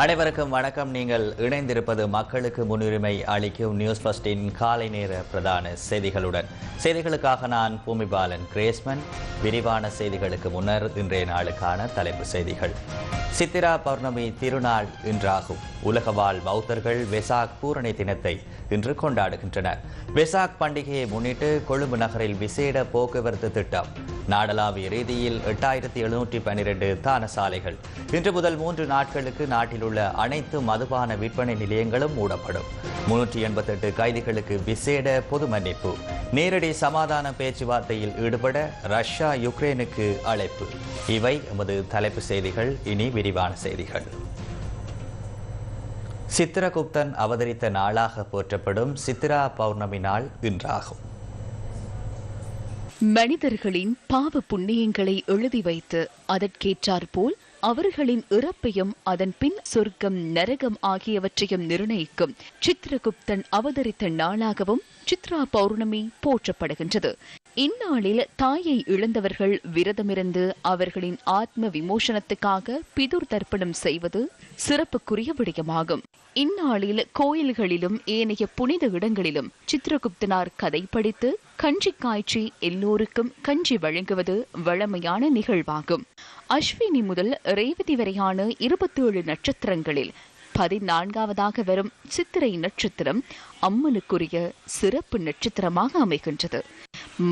அனைவருக்கும் வணக்கம். நீங்கள் இணைந்திருப்பது மக்களுக்கு முன்னுரிமை அளிக்கும் நியூஸ் ஃபர்ஸ்டின் காலை நேர பிரதான செய்திகளுடன். செய்திகளுக்காக நான் பூமிபாலன் கிரேஸ்மன். விரிவான செய்திகளுக்கு முன்னர் இன்றைய நாளுக்கான தலைப்பு செய்திகள். சித்திரா பௌர்ணமி திருநாள் இன்றாகும். உலக வாழ் பௌத்தர்கள் வெசாக் பூரணி தினத்தை இன்று கொண்டாடுகின்றனர். வெசாக் பண்டிகையை முன்னிட்டு கொழும்பு நகரில் விசேட போக்குவரத்து திட்டம் நாடளாவிய ரீதியில் எட்டாயிரத்தி எழுநூற்றி பன்னிரண்டு தான சாலைகள் இன்று முதல் மூன்று நாட்களுக்கு நாட்டில் உள்ள அனைத்து மதுபான விற்பனை நிலையங்களும் மூடப்படும். முன்னூற்றி எண்பத்தெட்டு கைதிகளுக்கு விசேட பொது மன்னிப்பு. நேரடி சமாதான பேச்சுவார்த்தையில் ஈடுபட ரஷ்யா யுக்ரைனுக்கு அழைப்பு. இவை எமது தலைப்பு செய்திகள். இனி விரிவான செய்திகள். சித்திரகுப்தன் அவதரித்த நாளாக போற்றப்படும் சித்திரா பௌர்ணமி நாள் இன்றாகும். மனிதர்களின் பாவ புண்ணியங்களை எழுதி வைத்து அதற்கேற்றாற்போல் அவர்களின் இறப்பையும் அதன் பின் சொர்க்கம் நரகம் ஆகியவற்றையும் நிர்ணயிக்கும். சித்திரகுப்தன் அவதரித்த நாளாகவும் சித்ரா பௌர்ணமி போற்றப்படுகின்றது. இந்நாளில் தாயை இழந்தவர்கள் விரதமிருந்து அவர்களின் ஆத்ம விமோசனத்துக்காக பிதுர் தர்ப்பணம் செய்வது சிறப்புக்குரிய விடயமாகும். இந்நாளில் கோயில்களிலும் ஏனைய புனித இடங்களிலும் சித்திரகுப்தனார் கதை படித்து கஞ்சி காய்ச்சி எல்லோருக்கும் கஞ்சி வழங்குவது வழமையான நிகழ்வாகும். அஸ்வினி முதல் ரேவதி வரையான இருபத்தேழு நட்சத்திரங்களில் பதினான்காவதாக வரும் சித்திரை நட்சத்திரம் அம்மனுக்குரிய சிறப்பு நட்சத்திரமாக அமைகின்றது.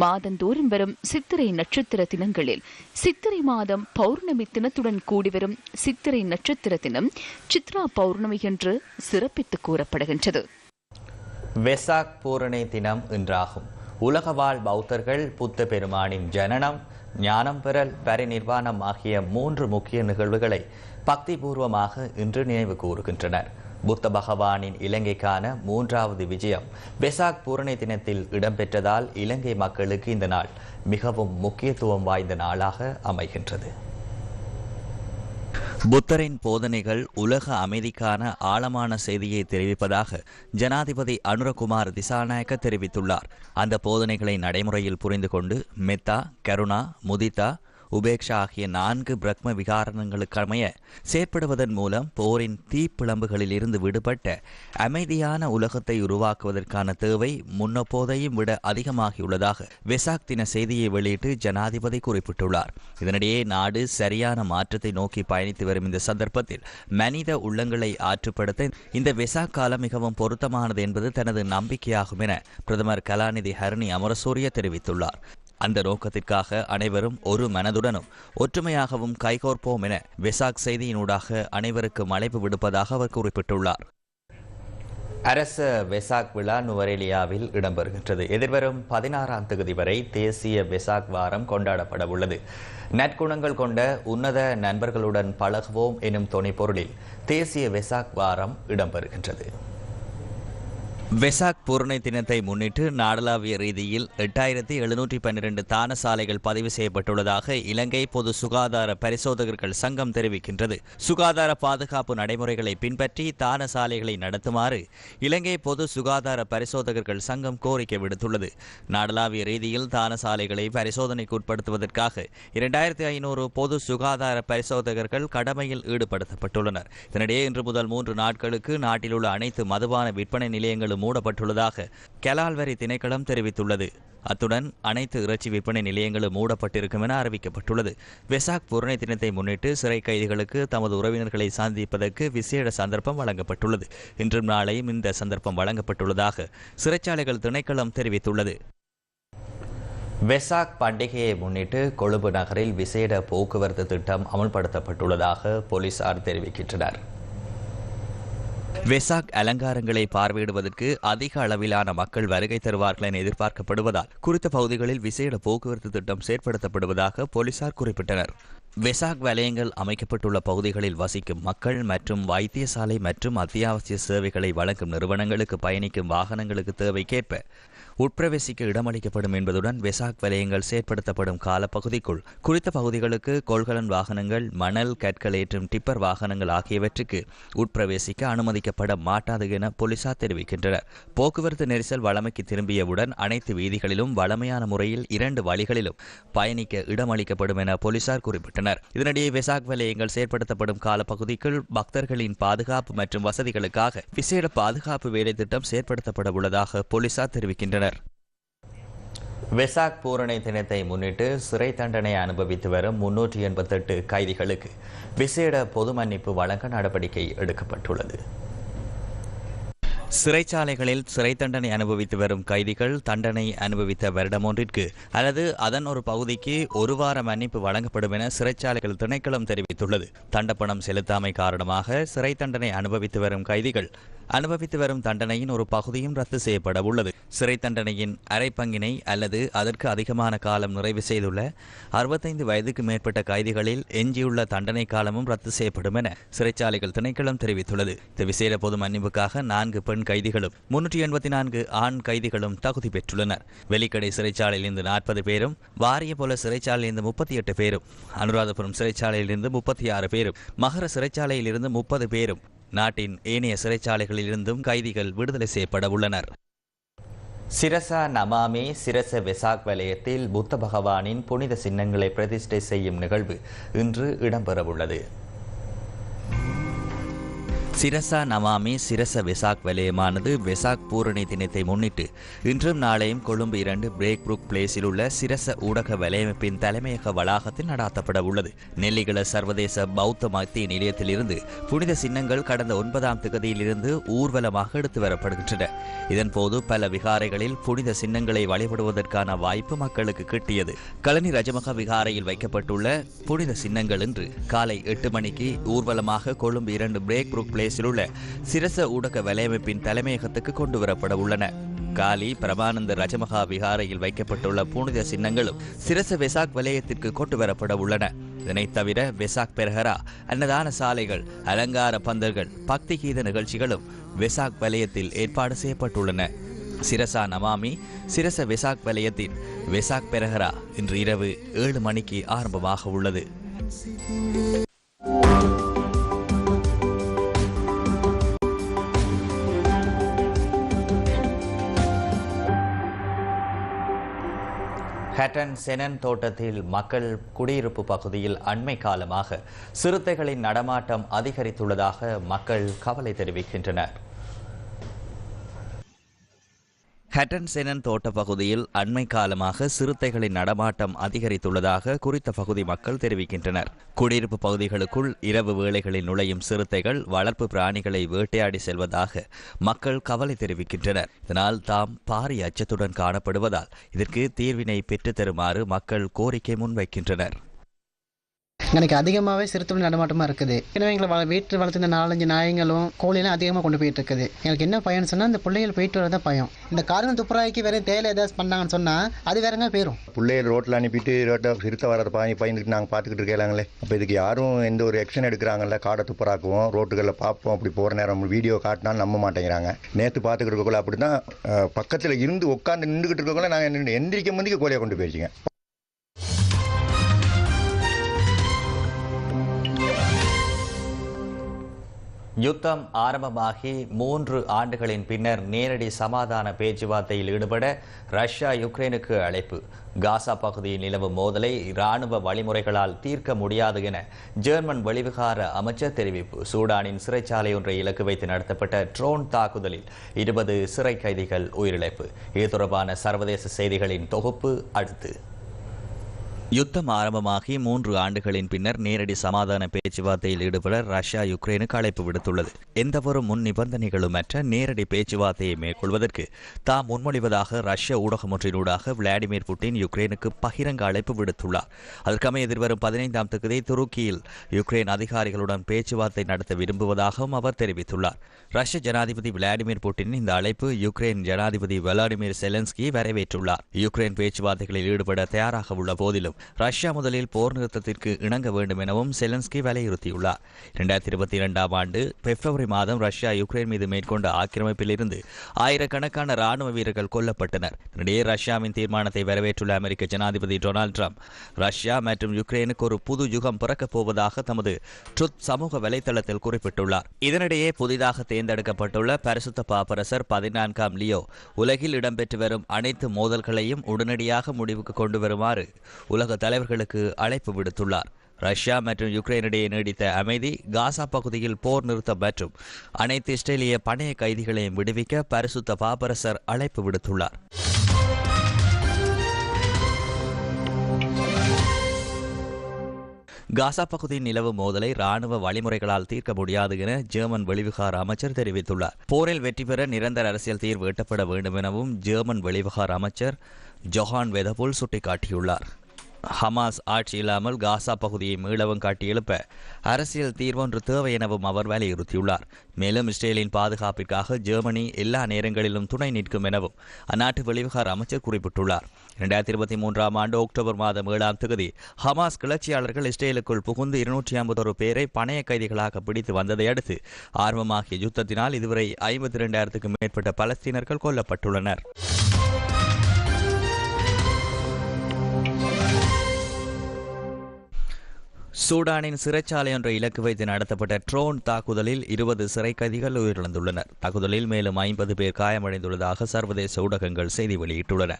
மாதந்தோறும் வரும் சித்திரை நட்சத்திர தினங்களில் சித்திரை மாதம் பௌர்ணமி தினத்துடன் கூடி வரும் சித்திரை நட்சத்திர தினம் சித்ரா பௌர்ணமி என்று சிறப்பித்து கூறப்படுகின்றது. வெசாக் பூரணி தினம் இன்றாகும். உலக வாழ் பௌத்தர்கள் புத்த பெருமானின் ஜனனம் ஞானம் பெறல் பரிநிர்வாணம் ஆகிய மூன்று முக்கிய நிகழ்வுகளை பக்திபூர்வமாக இன்று நினைவு கூறுகின்றனர். புத்த பகவானின் இலங்கைக்கான மூன்றாவது விஜயம் வெசாக் பூரணி தினத்தில் இடம்பெற்றதால் இலங்கை மக்களுக்கு இந்த நாள் மிகவும் முக்கியத்துவம் வாய்ந்த நாளாக அமைகின்றது. புத்தரின் போதனைகள் உலக அமைதிக்கான ஆழமான செய்தியை தெரிவிப்பதாக ஜனாதிபதி அனுரகுமார் திசாநாயக்க தெரிவித்துள்ளார். அந்த போதனைகளை நடைமுறையில் புரிந்து கொண்டு மெத்தா கருணா முதிதா உபேக்ஷா ஆகிய நான்கு பிரக்ம விகாரணங்களுக்கமைய செயற்படுவதன் மூலம் போரின் தீப்பிழம்புகளில் இருந்து விடுபட்ட அமைதியான உலகத்தை உருவாக்குவதற்கான தேவை முன்னப்போதையும் விட அதிகமாகியுள்ளதாக வெசாக் தின செய்தியை வெளியிட்டு ஜனாதிபதி குறிப்பிட்டுள்ளார். இதனிடையே நாடு சரியான மாற்றத்தை நோக்கி பயணித்து வரும் இந்த சந்தர்ப்பத்தில் மனித உள்ளங்களை ஆற்றுப்படுத்த இந்த வெசாக் காலம் மிகவும் பொருத்தமானது என்பது தனது நம்பிக்கையாகும் என பிரதமர் கலாநிதி ஹரணி அமரசூரிய தெரிவித்துள்ளார். அந்த நோக்கத்திற்காக அனைவரும் ஒரு மனதுடனும் ஒற்றுமையாகவும் கைகோர்ப்போம் என வெசாக் செய்தியினூடாக அனைவருக்கும் அழைப்பு விடுப்பதாக அவர் குறிப்பிட்டுள்ளார். அரச வெசாக் விழா நுவரேலியாவில் இடம்பெறுகின்றது. எதிர்வரும் பதினாறாம் தேதி வரை தேசிய வெசாக் வாரம் கொண்டாடப்பட உள்ளது. நற்குணங்கள் கொண்ட உன்னத நண்பர்களுடன் பழகுவோம் எனும் துணைப்பொருளில் தேசிய வெசாக் வாரம் இடம்பெறுகின்றது. வெசாக் பூரணை தினத்தை முன்னிட்டு நாடளாவிய ரீதியில் எட்டாயிரத்தி எழுநூற்றி பன்னிரண்டு தான சாலைகள் பதிவு செய்யப்பட்டுள்ளதாக இலங்கை பொது சுகாதார பரிசோதகர்கள் சங்கம் தெரிவிக்கின்றது. சுகாதார பாதுகாப்பு நடைமுறைகளை பின்பற்றி தான சாலைகளை நடத்துமாறு இலங்கை பொது சுகாதார பரிசோதகர்கள் சங்கம் கோரிக்கை விடுத்துள்ளது. நாடளாவிய ரீதியில் தான சாலைகளை பரிசோதனைக்கு உட்படுத்துவதற்காக இரண்டாயிரத்தி ஐநூறு பொது சுகாதார பரிசோதகர்கள் கடமையில் ஈடுபடுத்தப்பட்டுள்ளனர். இதனிடையே இன்று முதல் மூன்று நாட்களுக்கு நாட்டில் உள்ள அனைத்து மதுபான விற்பனை நிலையங்களும் மூடப்பட்டுள்ளதாக கெலால்வரி திணைக்களம் தெரிவித்துள்ளது. அத்துடன் அனைத்து இறைச்சி விற்பனை நிலையங்களும் மூடப்பட்டிருக்கும் என அறிவிக்கப்பட்டுள்ளது. வெசாக் பூரணி தினத்தை முன்னிட்டு சிறை கைதிகளுக்கு தமது உறவினர்களை சந்திப்பதற்கு விசேட சந்தர்ப்பம் வழங்கப்பட்டுள்ளது. இன்றும் நாளையும் இந்த சந்தர்ப்பம் வழங்கப்பட்டுள்ளதாக சிறைச்சாலைகள் திணைக்களம் தெரிவித்துள்ளது. வெசாக் பண்டிகையை முன்னிட்டு கொழும்பு நகரில் விசேட போக்குவரத்து திட்டம் அமல்படுத்தப்பட்டுள்ளதாக போலீசார் தெரிவிக்கின்றனர். வெசாக் அலங்காரங்களை பார்வையிடுவதற்கு அதிக அளவிலான மக்கள் வருகை தருவார்கள் என எதிர்பார்க்கப்படுவதால் குறித்த பகுதிகளில் விசேட போக்குவரத்து திட்டம் செயற்படுத்தப்படுவதாக போலீசார் குறிப்பிட்டனர். வெசாக் வலயங்கள் அமைக்கப்பட்டுள்ள பகுதிகளில் வசிக்கும் மக்கள் மற்றும் வைத்தியசாலை மற்றும் அத்தியாவசிய சேவைகளை வழங்கும் நிறுவனங்களுக்கு பயணிக்கும் வாகனங்களுக்கு தேவைக்கேற்ப உட்பிரவேசிக்க இடமளிக்கப்படும் என்பதுடன் வெசாக் வலயங்கள் செயற்படுத்தப்படும் காலப்பகுதிக்குள் குறித்த பகுதிகளுக்கு கொள்கலன் வாகனங்கள் மணல் கற்கள் ஏற்றும் டிப்பர் வாகனங்கள் ஆகியவற்றுக்கு உட்பிரவேசிக்க அனுமதிக்கப்பட மாட்டாது என போலீசார் தெரிவிக்கின்றனர். போக்குவரத்து நெரிசல் வளமைக்கு திரும்பியவுடன் அனைத்து வீதிகளிலும் வளமையான முறையில் இரண்டு வழிகளிலும் பயணிக்க இடமளிக்கப்படும் என போலீசார் குறிப்பிட்டனர். இதனிடையே வெசாக் வலயங்கள் செயற்படுத்தப்படும் காலப்பகுதிக்குள் பக்தர்களின் பாதுகாப்பு மற்றும் வசதிகளுக்காக விசேட பாதுகாப்பு வேலை திட்டம் செயற்படுத்தப்பட உள்ளதாக போலீசார் தெரிவிக்கின்றனர். வெசாக் பூரணை தினத்தை முன்னிட்டு சிறை தண்டனை அனுபவித்து வரும் முன்னூற்றி எண்பத்தெட்டு கைதிகளுக்கு விசேட பொது மன்னிப்பு வழங்க நடவடிக்கை எடுக்கப்பட்டுள்ளது. சிறைச்சாலைகளில் சிறை தண்டனை அனுபவித்து வரும் கைதிகள் தண்டனை அனுபவித்த வருடம் ஒன்றிற்கு அல்லது அதன் ஒரு பகுதிக்கு ஒரு வார மன்னிப்பு வழங்கப்படும் என சிறைச்சாலைகள் திணைக்களம் தெரிவித்துள்ளது. தண்டப்பணம் செலுத்தாமை காரணமாக சிறை தண்டனை அனுபவித்து வரும் கைதிகள் அனுபவித்து வரும் தண்டனையின் ஒரு பகுதியும் ரத்து செய்யப்பட உள்ளது. சிறை தண்டனையின் அரை பங்கினை அல்லது அதற்கு அதிகமான காலம் நிறைவு செய்துள்ள அறுபத்தைந்து வயதுக்கு மேற்பட்ட கைதிகளில் எஞ்சியுள்ள தண்டனை காலமும் ரத்து செய்யப்படும் என சிறைச்சாலைகள் திணைக்களம் தெரிவித்துள்ளது. இந்த விசேட பொது மன்னிப்புக்காக நான்கு பெண் கைதிகளும் முன்னூற்றி எண்பத்தி நான்கு ஆண் கைதிகளும் தகுதி பெற்றுள்ளனர். வெலிக்கடை சிறைச்சாலையிலிருந்து நாற்பது பேரும் வாரிய போல சிறைச்சாலையிலிருந்து முப்பத்தி எட்டு பேரும் அனுராதபுரம் சிறைச்சாலையிலிருந்து முப்பத்தி ஆறு பேரும் மகர சிறைச்சாலையிலிருந்து முப்பது பேரும் நாட்டின் ஏனைய சிறைச்சாலைகளிலிருந்தும் கைதிகள் விடுதலை செய்யப்பட உள்ளனர். சிரசா நமாமே சிரச வெசாக் வலயத்தில் புத்த பகவானின் புனித சின்னங்களை பிரதிஷ்டை செய்யும் நிகழ்வு இன்று இடம்பெறவுள்ளது. சிரசா நமாமி சிரச வெசாக் வலயமானது வெசாக் பூரணி தினத்தை முன்னிட்டு இன்றும் நாளையும் கொழும்பு இரண்டு பிரேக் புரூக் பிளேஸில் உள்ள சிரச ஊடக வலையமைப்பின் தலைமையக வளாகத்தில் நடாத்தப்பட உள்ளது. நெல்லிகள சர்வதேச பௌத்த மத்திய நிலையத்திலிருந்து புனித சின்னங்கள் கடந்த ஒன்பதாம் திகதியிலிருந்து ஊர்வலமாக எடுத்து வரப்படுகின்றன. இதன்போது பல விகாரைகளில் புனித சின்னங்களை வழிபடுவதற்கான வாய்ப்பு மக்களுக்கு கிட்டியது. கலனி ரஜமக விகாரையில் வைக்கப்பட்டுள்ள புனித சின்னங்கள் இன்று காலை எட்டு மணிக்கு ஊர்வலமாக கொழும்பு இரண்டு பிரேக் புரூக் பிளேஸில் உள்ள சிரச ஊடக வலையமைப்பின் தலைமையகத்துக்கு கொண்டு வரப்பட உள்ளன. காலி பிரமானந்த ரஜமகா விகாரையில் வைக்கப்பட்டுள்ள புனித சின்னங்களும் சிரச வெசாக் வலயத்திற்கு கொண்டு வரப்பட உள்ளன. இதனைத் தவிர வெசாக் பெரஹரா அன்னதான சாலைகள் அலங்கார பந்தல்கள் பக்தி கீத நிகழ்ச்சிகளும் வெசாக் வலயத்தில் ஏற்பாடு செய்யப்பட்டுள்ளன. சிரசா நமாமி சிரச வெசாக் வலயத்தின் வெசாக் பெரஹரா இன்று இரவு ஏழு மணிக்கு ஆரம்பமாக உள்ளது. ஹட்டன் செனன் தோட்டத்தில் மக்கள் குடியிருப்பு பகுதியில் அண்மை காலமாக சிறுத்தைகளின் நடமாட்டம் அதிகரித்துள்ளதாக மக்கள் கவலை தெரிவிக்கின்றனர். ஹட்டன்செனன் தோட்ட பகுதியில் அண்மை காலமாக சிறுத்தைகளின் நடமாட்டம் அதிகரித்துள்ளதாக குறித்த பகுதி மக்கள் தெரிவிக்கின்றனர். குடியிருப்பு பகுதிகளுக்குள் இரவு வேளைகளில் நுழையும் சிறுத்தைகள் வளர்ப்பு பிராணிகளை வேட்டையாடி செல்வதாக மக்கள் கவலை தெரிவிக்கின்றனர். இதனால் தாம் பாரிய அச்சத்துடன் காணப்படுவதால் இதற்கு தீர்வினை பெற்றுத்தருமாறு மக்கள் கோரிக்கை முன்வைக்கின்றனர். எனக்கு அதிகமாகவே சிறுத்தைகள் நடமாட்டமாக இருக்குது. எனவே எங்களை வள வீட்டில் வளர்த்துருந்த நாலஞ்சு நாயங்களும் கோழிலாம் அதிகமாக கொண்டு போயிட்டு இருக்குது எனக்கு என்ன பயம்னு சொன்னால் இந்த பிள்ளைகள் போயிட்டு வரதான் பயம். இந்த காரணம் துப்புராய்க்கு வேற தேயிலை ஏதாச்சும் பண்ணாங்கன்னு சொன்னால் அது வேறங்க போயிடும் பிள்ளைகள் ரோட்டில் அனுப்பிட்டு ரோட்டில் சிறுத்தை வர பாய் பயந்துட்டு நாங்கள் பார்த்துக்கிட்டு இருக்கலாங்களே. அப்போ இதுக்கு யாரும் எந்த ஒரு எக்ஷன் எடுக்கிறாங்கல்ல காடை துப்புராக்குவோம் ரோட்டுகளில் பார்ப்போம் அப்படி போகிற நேரம் வீடியோ காட்டினாலும் நம்ப மாட்டேங்கிறாங்க. நேற்று பார்த்துக்கிட்டு இருக்கக்குள்ள அப்படி தான் பக்கத்தில் இருந்து உட்காந்து நின்றுக்கிட்டு இருக்கக்குள்ள நாங்கள் எந்திரிக்க முந்திக்கு கோழியை கொண்டு போயிடுச்சிங்க யுத்தம் ஆரம்பமாகி மூன்று ஆண்டுகளின் பின்னர் நேரடி சமாதான பேச்சுவார்த்தையில் ஈடுபட ரஷ்யா யுக்ரைனுக்கு அழைப்பு. காசா பகுதியில் நிலவும் மோதலை இராணுவ வழிமுறைகளால் தீர்க்க முடியாது என ஜெர்மன் வெளிவிகார அமைச்சர் தெரிவிப்பு. சூடானின் சிறைச்சாலை ஒன்றை இலக்கு வைத்து நடத்தப்பட்ட ட்ரோன் தாக்குதலில் இருபது சிறை கைதிகள் உயிரிழப்பு. இது தொடர்பான சர்வதேச செய்திகளின் தொகுப்பு அடுத்து. யுத்தம் ஆரம்பமாகி மூன்று ஆண்டுகளின் பின்னர் நேரடி சமாதான பேச்சுவார்த்தையில் ஈடுபட ரஷ்யா யுக்ரைனுக்கு அழைப்பு விடுத்துள்ளது. எந்தவொரு முன் நிபந்தனைகளுமற்ற நேரடி பேச்சுவார்த்தையை மேற்கொள்வதற்கு தாம் முன்மொழிவதாக ரஷ்ய ஊடகம் ஒன்றினூடாக விளாடிமிர் புட்டின் யுக்ரைனுக்கு பகிரங்க அழைப்பு விடுத்துள்ளார். அதற்கமைய எதிர்வரும் பதினைந்தாம் தேதி துருக்கியில் யுக்ரைன் அதிகாரிகளுடன் பேச்சுவார்த்தை நடத்த விரும்புவதாகவும் அவர் தெரிவித்துள்ளார். ரஷ்ய ஜனாதிபதி விளாடிமிர் புட்டின் இந்த அழைப்பு யுக்ரைன் ஜனாதிபதி விளாடிமிர் செலன்ஸ்கி வரவேற்றுள்ளார். யுக்ரைன் பேச்சுவார்த்தைகளில் ஈடுபட தயாராக உள்ள போதிலும் ரஷ்யா முதலில் போர் நிறுத்தத்திற்கு இணங்க வேண்டும் எனவும் செலன்ஸ்கி வலியுறுத்தியுள்ளார். இரண்டாயிரத்தி இருபத்தி இரண்டாம் ஆண்டு பிப்ரவரி மாதம் ரஷ்யா யுக்ரைன் மீது மேற்கொண்ட ஆக்கிரமிப்பிலிருந்து ஆயிரக்கணக்கான ராணுவ வீரர்கள் கொல்லப்பட்டனர். இதனிடையே ரஷ்யாவின் தீர்மானத்தை வரவேற்றுள்ள அமெரிக்க ஜனாதிபதி டொனால்டு ட்ரம்ப் ரஷ்யா மற்றும் யுக்ரைனுக்கு ஒரு புது யுகம் பிறக்கப் போவதாக தமது ட்ருத் சமூக வலைதளத்தில் குறிப்பிட்டுள்ளார். இதனிடையே புதிதாக தேர்ந்தெடுக்கப்பட்டுள்ள பரிசுத்த பாப்பரசர் பதினான்காம் லியோ உலகில் இடம்பெற்று வரும் அனைத்து மோதல்களையும் உடனடியாக முடிவுக்கு கொண்டு வருமாறு உலக தலைவர்களுக்கு அழைப்பு விடுத்துள்ளார். ரஷ்யா மற்றும் யுக்ரைனிடையே நீடித்த அமைதி காசா பகுதியில் போர் நிறுத்தம் மற்றும் அனைத்து இஸ்ரேலிய பணைய கைதிகளையும் விடுவிக்க பரிசுத்த பாபரசர் அழைப்பு விடுத்துள்ளார். காசா பகுதியின் நிலவு மோதலை ராணுவ வழிமுறைகளால் தீர்க்க முடியாது என ஜெர்மன் வெளிவிகார அமைச்சர் தெரிவித்துள்ளார். போரில் வெற்றி பெற நிரந்தர அரசியல் தீர்வு எட்டப்பட வேண்டும் எனவும் ஜெர்மன் வெளிவிகார அமைச்சர் ஜொஹான் வெதபுல் சுட்டிக்காட்டியுள்ளார். ஹமாஸ் ஆட்சி இல்லாமல் காசா பகுதியை மீளவும் காட்டி எழுப்ப அரசியல் தீர்வொன்று தேவை எனவும் அவர் வலியுறுத்தியுள்ளார். மேலும் இஸ்ரேலின் பாதுகாப்பிற்காக ஜெர்மனி எல்லா நேரங்களிலும் துணை நிற்கும் எனவும் அந்நாட்டு வெளிவிகார அமைச்சர் குறிப்பிட்டுள்ளார். இரண்டாயிரத்தி இருபத்தி மூன்றாம் ஆண்டு அக்டோபர் மாதம் ஏழாம் தேதி ஹமாஸ் கிளர்ச்சியாளர்கள் இஸ்ரேலுக்குள் புகுந்து இருநூற்றி ஐம்பத்தொரு பேரை பணைய கைதிகளாக பிடித்து வந்ததை அடுத்து ஆர்வமாகிய யுத்தத்தினால் இதுவரை ஐம்பத்தி இரண்டாயிரத்துக்கும் மேற்பட்ட பலஸ்தீனர்கள் கொல்லப்பட்டுள்ளனர். சூடானின் சிறைச்சாலை ஒன்றை இலக்கு வைத்து நடத்தப்பட்ட ட்ரோன் தாக்குதலில் இருபது சிறை கைதிகள் உயிரிழந்துள்ளனர். தாக்குதலில் மேலும் ஐம்பது பேர் காயமடைந்துள்ளதாக சர்வதேச ஊடகங்கள் செய்தி வெளியிட்டுள்ளன.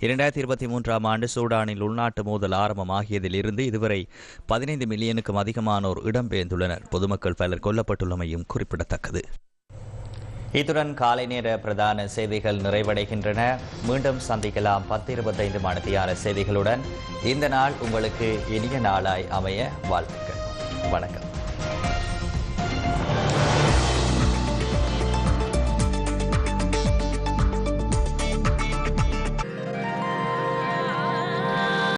இரண்டாயிரத்தி இருபத்தி மூன்றாம் ஆண்டு சூடானில் உள்நாட்டு மோதல் ஆரம்பமாகியதில் இருந்து இதுவரை பதினைந்து மில்லியனுக்கும் அதிகமானோர் இடம்பெயர்ந்துள்ளனர். பொதுமக்கள் பலர் கொல்லப்பட்டுள்ளமையும் குறிப்பிடத்தக்கது. இத்துடன் காலை நேர பிரதான செய்திகள் நிறைவடைகின்றன. மீண்டும் சந்திக்கலாம் பத்து இருபத்தைந்து மணித்தியான செய்திகளுடன் இந்த நாள் உங்களுக்கு இனிய நாளாய் அமைய வாழ்த்துக்கள். வணக்கம்.